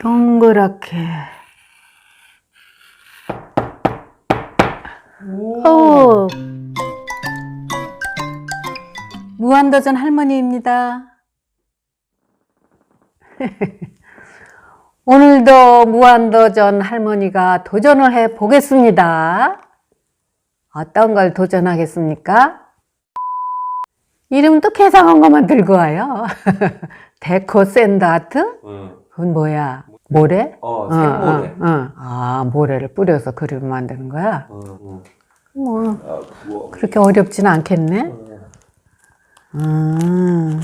동그랗게. 오. 오. 무한도전 할머니입니다. 오늘도 무한도전 할머니가 도전을 해 보겠습니다. 어떤 걸 도전하겠습니까? 이름도 개상한 것만 들고 와요. 데코 샌드 아트? 응. 그건 뭐야? 모래? 어, 어, 생모래. 어, 어. 아, 모래를 뿌려서 그림을 만드는 거야? 응, 응. 뭐, 아, 부엌. 그렇게 어렵지는 않겠네? 응. 음.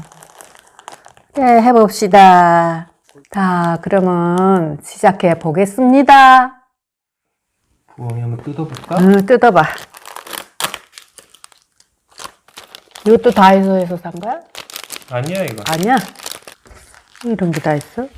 네, 해봅시다. 자, 그러면 시작해 보겠습니다. 부엉이 한번 뜯어볼까? 음, 뜯어봐. 이것도 다이소에서 산 거야? 아니야 이거. 아니야? 이런 게 다 있어?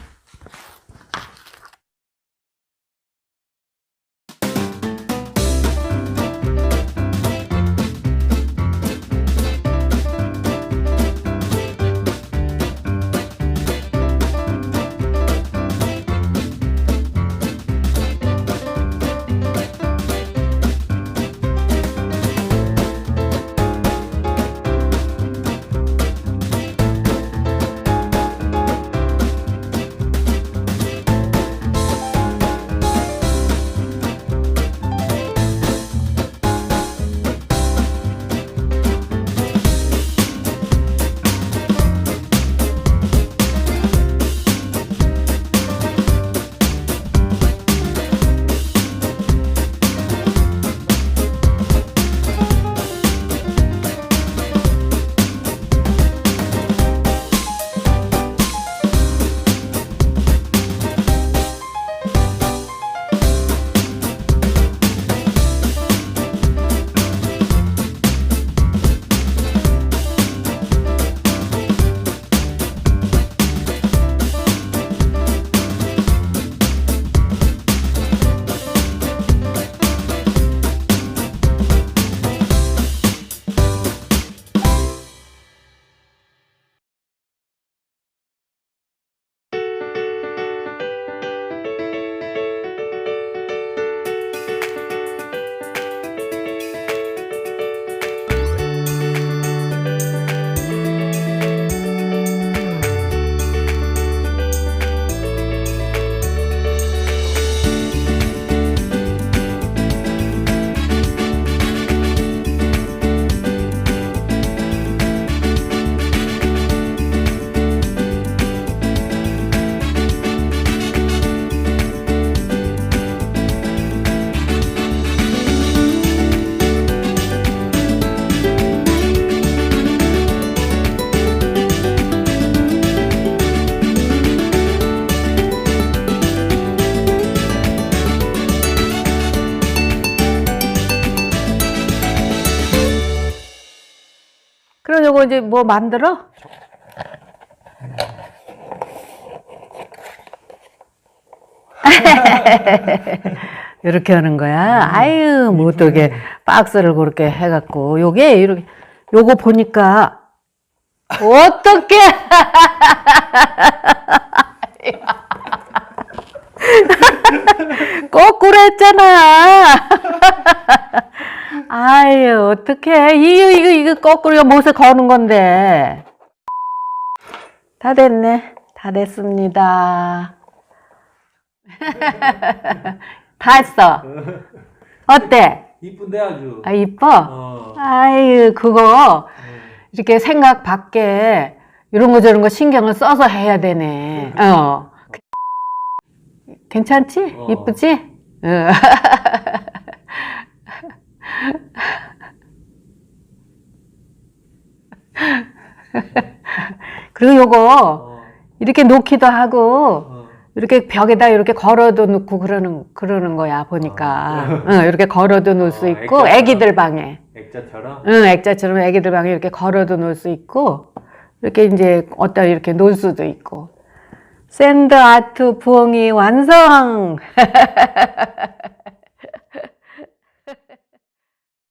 그럼 요거 이제 뭐 만들어? 이렇게 하는 거야. 아유, 뭐 어떻게 박스를 그렇게 해갖고 요게 이렇게 요거 보니까 어떻게 거꾸로 했잖아. 아유, 어떡해. 이거, 이거, 이거 거꾸로 못에 거는 건데. 다 됐네. 다 됐습니다. 다 했어. 어때? 이쁜데 아주. 아, 이뻐? 어. 아유, 그거 응. 이렇게 생각 밖에 이런 거 저런 거 신경을 써서 해야 되네. 어. 괜찮지? 어. 이쁘지? 어. 그리고 요거 어. 이렇게 놓기도 하고 어. 이렇게 벽에다 이렇게 걸어도 놓고 그러는 그러는 거야 보니까 응, 이렇게 걸어도 놓을 수 어, 있고 액자처럼. 애기들 방에 액자처럼. 응 액자처럼 애기들 방에 이렇게 걸어도 놓을 수 있고 이렇게 이제 어디다 이렇게 놓을 수도 있고 샌드 아트 부엉이 완성